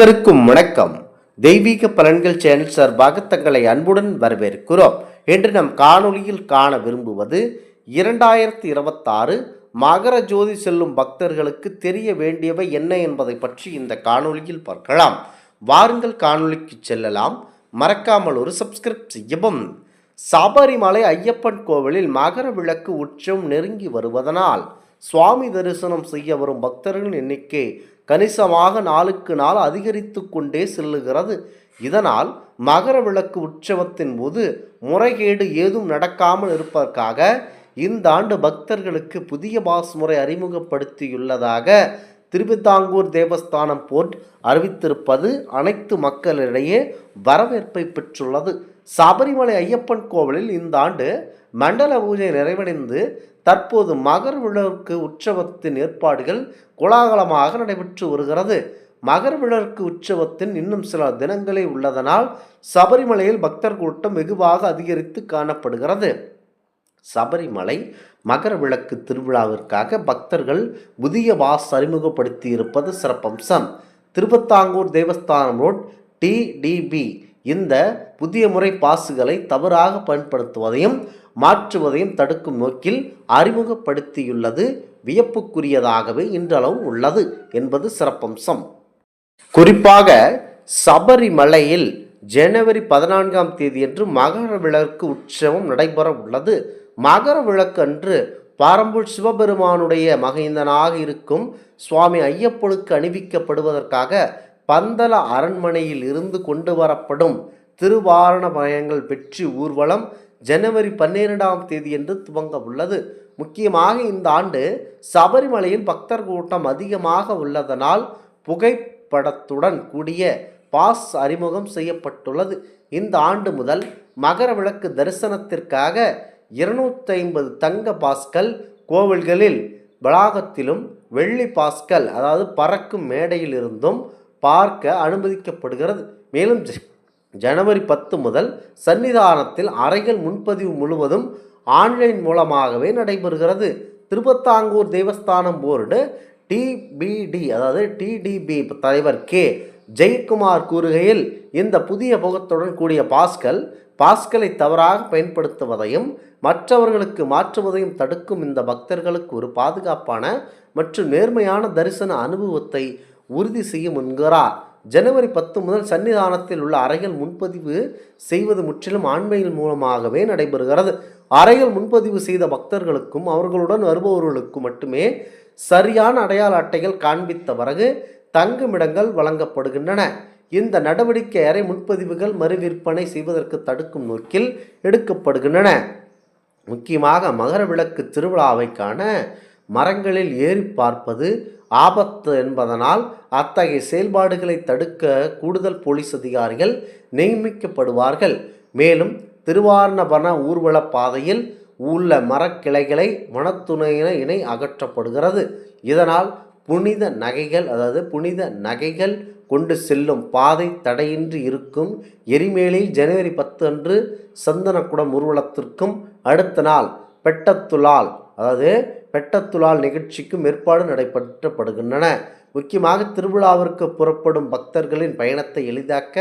அனைவருக்கும் வணக்கம். தெய்வீக பலன்கள் சேனல் சார்பாக தங்களை அன்புடன் வரவேற்கிறோம். என்று நம் காணொளியில் காண விரும்புவது இரண்டாயிரத்தி இருபத்தாறு மகர ஜோதி செல்லும் பக்தர்களுக்கு தெரிய வேண்டியவை என்ன என்பதை பற்றி இந்த காணொளியில் பார்க்கலாம். வாருங்கள் காணொளிக்கு செல்லலாம். மறக்காமல் ஒரு சப்ஸ்கிரைப் செய்யவும். சபரிமலை ஐயப்பன் கோவிலில் மகர விளக்கு உற்சவம் நெருங்கி வருவதனால் சுவாமி தரிசனம் செய்ய வரும் பக்தர்களின் எண்ணிக்கை கணிசமாக நாளுக்கு நாள் அதிகரித்து கொண்டே செல்லுகிறது. இதனால் மகர விளக்கு உற்சவத்தின் போது முறைகேடு ஏதும் நடக்காமல் இருப்பதற்காக இந்த ஆண்டு பக்தர்களுக்கு புதிய பாஸ் முறை அறிமுகப்படுத்தியுள்ளதாக திருவிதாங்கூர் தேவஸ்தானம் போர்ட் அறிவித்திருப்பது அனைத்து மக்களிடையே வரவேற்பை பெற்றுள்ளது. சபரிமலை ஐயப்பன் கோவிலில் இந்த ஆண்டு மண்டல பூஜை நிறைவடைந்து தற்போது மகர் விளக்கு உற்சவத்தின் ஏற்பாடுகள் கோலாகலமாக நடைபெற்று வருகிறது. மகர் விளக்கு உற்சவத்தின் இன்னும் சில தினங்களே உள்ளதனால் சபரிமலையில் பக்தர் கூட்டம் வெகுவாக அதிகரித்து காணப்படுகிறது. சபரிமலை மகர விளக்கு திருவிழாவிற்காக பக்தர்கள் புதிய வாஸ் அறிமுகப்படுத்தி இருப்பது சிறப்பம்சம். திருப்பத்தாங்கூர் தேவஸ்தானம் ரோட் டிடிபி இந்த புதிய முறை பாசுகளை தவறாக பயன்படுத்துவதையும் மாற்றுவதையும் தடுக்கும் நோக்கில் அறிமுகப்படுத்தியுள்ளது வியப்புக்குரியதாகவே இன்றளவும் உள்ளது என்பது சிறப்பம்சம். குறிப்பாக சபரிமலையில் ஜனவரி பதினான்காம் தேதியன்று மகர விளக்கு உற்சவம் நடைபெற உள்ளது. மகர விளக்கு அன்று பாரம்பூர் சிவபெருமானுடைய மகைந்தனாக இருக்கும் சுவாமி ஐயப்பனுக்கு அணிவிக்கப்படுவதற்காக பந்தல அரண்மனையில் இருந்து கொண்டு வரப்படும் திருவாரண பயங்கள் பெற்று ஊர்வலம் ஜனவரி பன்னிரெண்டாம் தேதியன்று துவங்க உள்ளது. முக்கியமாக இந்த ஆண்டு சபரிமலையில் பக்தர் கூட்டம் அதிகமாக உள்ளதனால் புகைப்படத்துடன் கூடிய பாஸ் அறிமுகம் செய்யப்பட்டுள்ளது. இந்த ஆண்டு முதல் மகர விளக்கு தரிசனத்திற்காக இருநூற்றி ஐம்பது தங்க பாஸ்கள் கோவில்களில் வளாகத்திலும் வெள்ளி பாஸ்கள் அதாவது பறக்கும் மேடையில் இருந்தும் பார்க்க அனுமதிக்கப்படுகிறது. மேலும் ஜனவரி பத்து முதல் சன்னிதானத்தில் அறைகள் முன்பதிவு முழுவதும் ஆன்லைன் மூலமாகவே நடைபெறுகிறது. திருப்பத்தாங்கூர் தேவஸ்தானம் போர்டு டிபிடி அதாவது டிடிபி தலைவர் கே. ஜெயக்குமார் கூறுகையில் இந்த புதிய முகத்துடன் கூடிய பாஸ்கள் பாஸ்களை தவறாக பயன்படுத்துவதையும் மற்றவர்களுக்கு மாற்றுவதையும் தடுக்கும் இந்த பக்தர்களுக்கு ஒரு பாதுகாப்பான மற்றும் நேர்மையான தரிசன அனுபவத்தை உறுதி செய்யும் என்கிறார். ஜனவரி பத்து முதல் சன்னிதானத்தில் உள்ள அறைகள் முன்பதிவு செய்வது முற்றிலும் ஆண்மையின் மூலமாகவே நடைபெறுகிறது. அறைகள் முன்பதிவு செய்த பக்தர்களுக்கும் அவர்களுடன் வருபவர்களுக்கும் மட்டுமே சரியான அடையாள அட்டைகள் காண்பித்த பிறகு தங்குமிடங்கள் வழங்கப்படுகின்றன. இந்த நடவடிக்கை அறை முன்பதிவுகள் மறுவிற்பனை செய்வதற்கு தடுக்கும் நோக்கில் எடுக்கப்படுகின்றன. முக்கியமாக மகர விளக்கு திருவிழாவை காண மரங்களில் ஏறி பார்ப்பது ஆபத்து என்பதனால் அத்தகைய செயல்பாடுகளை தடுக்க கூடுதல் போலீஸ் அதிகாரிகள் நியமிக்கப்படுவார்கள். மேலும் திருவாரணபன ஊர்வல பாதையில் உள்ள மரக்கிளைகளை வனத்துணையின இணை அகற்றப்படுகிறது. இதனால் புனித நகைகள் அதாவது புனித நகைகள் கொண்டு செல்லும் பாதை தடையின்றி இருக்கும். எரிமேலில் ஜனவரி பத்து அன்று சந்தனக்குடம் ஊர்வலத்திற்கும் அடுத்த நாள் பெட்டத்துலால் அதாவது பெட்டத்துலால் நிகழ்ச்சிக்கும் ஏற்பாடு நடைபெற்றப்படுகின்றன. முக்கியமாக திருவிழாவிற்கு புறப்படும் பக்தர்களின் பயணத்தை எளிதாக்க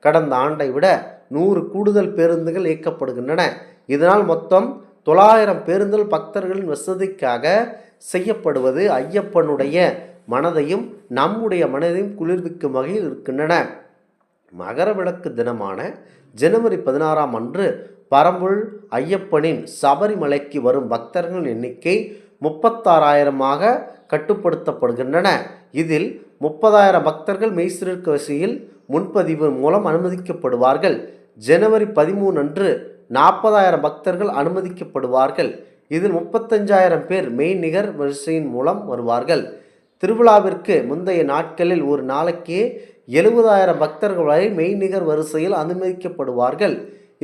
கடந்த ஆண்டை விட நூறு கூடுதல் பேருந்துகள் இயக்கப்படுகின்றன. இதனால் மொத்தம் தொள்ளாயிரம் பேருந்துகள் பக்தர்களின் வசதிக்காக செய்யப்படுவது ஐயப்பனுடைய மனதையும் நம்முடைய மனதையும் குளிர்விக்கும் வகையில் இருக்கின்றன. மகர விளக்கு தினமான ஜனவரி பதினாறாம் அன்று பரம்புள் ஐயப்பனின் சபரிமலைக்கு வரும் பக்தர்களின் எண்ணிக்கை முப்பத்தாறாயிரமாக கட்டுப்படுத்தப்படுகின்றன. இதில் முப்பதாயிரம் பக்தர்கள் மெய்சிற்கு வரிசையில் முன்பதிவு மூலம் அனுமதிக்கப்படுவார்கள். ஜனவரி பதிமூணு அன்று நாற்பதாயிரம் பக்தர்கள் அனுமதிக்கப்படுவார்கள். இதில் முப்பத்தஞ்சாயிரம் பேர் மெய்நிகர் வரிசையின் மூலம் வருவார்கள். திருவிழாவிற்கு முந்தைய நாட்களில் ஒரு நாளைக்கு எழுபதாயிரம் பக்தர்கள் வரை மெய்நிகர் வரிசையில் அனுமதிக்கப்படுவார்கள்.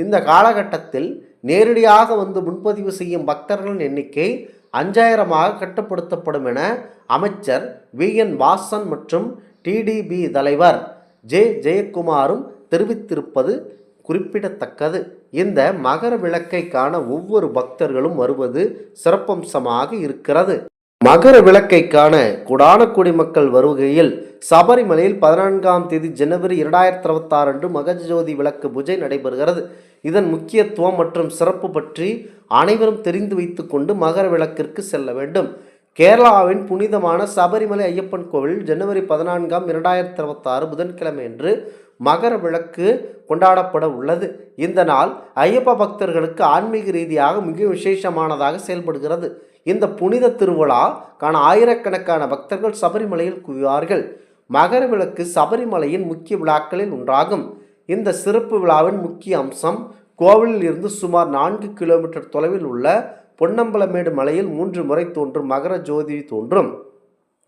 இந்த காலகட்டத்தில் நேரடியாக வந்து முன்பதிவு செய்யும் பக்தர்களின் எண்ணிக்கை அஞ்சாயிரமாக கட்டுப்படுத்தப்படும் என அமைச்சர் வி. என். வாசன் மற்றும் டிடிபி தலைவர் ஜே. ஜெயக்குமாரும் தெரிவித்திருப்பது குறிப்பிடத்தக்கது. இந்த மகர விளக்கை காண ஒவ்வொரு பக்தர்களும் வருவது சிறப்பம்சமாக இருக்கிறது. மகர விளக்கை காண குடானக்குடி மக்கள் வருகையில் சபரிமலையில் பதினான்காம் தேதி ஜனவரி இரண்டாயிரத்தி இருபத்தாறு அன்று மகஜோதி விளக்கு பூஜை நடைபெறுகிறது. இதன் முக்கியத்துவம் மற்றும் சிறப்பு பற்றி அனைவரும் தெரிந்து வைத்துக்கொண்டு மகர விளக்கிற்கு செல்ல வேண்டும். கேரளாவின் புனிதமான சபரிமலை ஐயப்பன் கோவில் ஜனவரி பதினான்காம் இரண்டாயிரத்தி இருபத்தாறு புதன்கிழமையன்று மகர விளக்கு கொண்டாடப்பட உள்ளது. இந்த நாள் ஐயப்ப பக்தர்களுக்கு ஆன்மீக ரீதியாக மிக விசேஷமானதாக செயல்படுகிறது. இந்த புனித திருவிழா காண ஆயிரக்கணக்கான பக்தர்கள் சபரிமலையில் குவிவார்கள். மகர விளக்கு சபரிமலையின் முக்கிய விழாக்களில் ஒன்றாகும். இந்த சிறப்பு விழாவின் முக்கிய அம்சம் கோவிலில் இருந்து சுமார் நான்கு கிலோமீட்டர் தொலைவில் உள்ள பொன்னம்பலமேடு மலையில் மூன்று முறை தோன்றும் மகர ஜோதி தோன்றும்.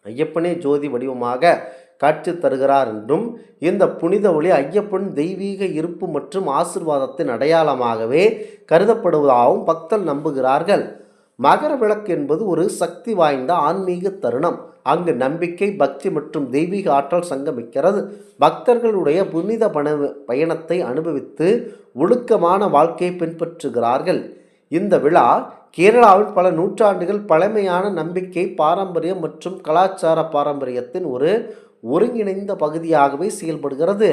ஐயப்பனே ஜோதி வடிவமாக காட்சி தருகிறார் என்றும் இந்த புனித ஒளி ஐயப்பன் தெய்வீக இருப்பு மற்றும் ஆசிர்வாதத்தின் அடையாளமாகவே கருதப்படுவதாகவும் பக்தர் நம்புகிறார்கள். மகர விளக்கு என்பது ஒரு சக்தி வாய்ந்த ஆன்மீக தருணம். அங்கு நம்பிக்கை பக்தி மற்றும் தெய்வீக ஆற்றல் சங்கமிக்கிறது. பக்தர்களுடைய புனித பண பயணத்தை அனுபவித்து ஒழுக்கமான வாழ்க்கையை பின்பற்றுகிறார்கள். இந்த விழா கேரளாவில் பல நூற்றாண்டுகள் பழமையான நம்பிக்கை பாரம்பரியம் மற்றும் கலாச்சார பாரம்பரியத்தின் ஒரு ஒருங்கிணைந்த பகுதியாகவே செயல்படுகிறது.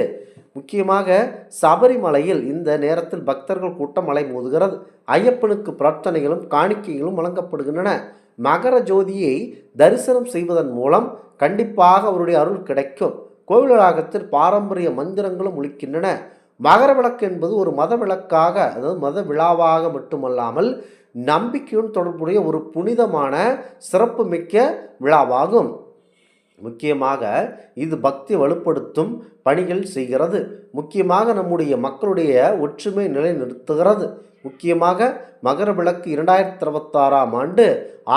முக்கியமாக சபரிமலையில் இந்த நேரத்தில் பக்தர்கள் கூட்டம் மலை மோதுகிறது. ஐயப்பனுக்கு பிரார்த்தனைகளும் காணிக்கைகளும் வழங்கப்படுகின்றன. மகர ஜோதியை தரிசனம் செய்வதன் மூலம் கண்டிப்பாக அவருடைய அருள் கிடைக்கும். கோவில் வளாகத்தில் பாரம்பரிய மந்திரங்களும் ஒழிக்கின்றன மகர விளக்கு என்பது ஒரு மத விளக்காக அதாவது மத விழாவாக மட்டுமல்லாமல் நம்பிக்கையுடன் தொடர்புடைய ஒரு புனிதமான சிறப்புமிக்க விழாவாகும். முக்கியமாக இது பக்தி வலுப்படுத்தும் பணிகள் செய்கிறது. முக்கியமாக நம்முடைய மக்களுடைய ஒற்றுமை நிலைநிறுத்துகிறது. முக்கியமாக மகர விளக்கு இரண்டாயிரத்தி இருபத்தாறாம் ஆண்டு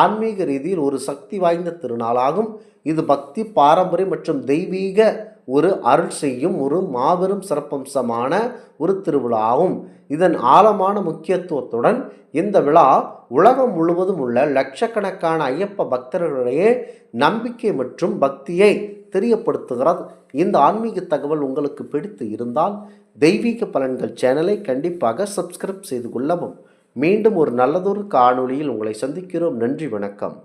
ஆன்மீக ரீதியில் ஒரு சக்தி வாய்ந்த திருநாளாகும். இது பக்தி பாரம்பரியம் மற்றும் தெய்வீக ஒரு அருள் செய்யும் ஒரு மாபெரும் சிறப்பம்சமான ஒரு திருவிழாவும். இதன் ஆழமான முக்கியத்துவத்துடன் இந்த விழா உலகம் முழுவதும் உள்ள லட்சக்கணக்கான ஐயப்ப பக்தர்களிடையே நம்பிக்கை மற்றும் பக்தியை தெரியப்படுத்துகிறது. இந்த ஆன்மீக தகவல் உங்களுக்கு பிடித்து இருந்தால் தெய்வீக பலன்கள் சேனலை கண்டிப்பாக சப்ஸ்கிரைப் செய்து கொள்ளவும். மீண்டும் ஒரு நல்லதொரு காணொளியில் உங்களை சந்திக்கிறோம். நன்றி வணக்கம்.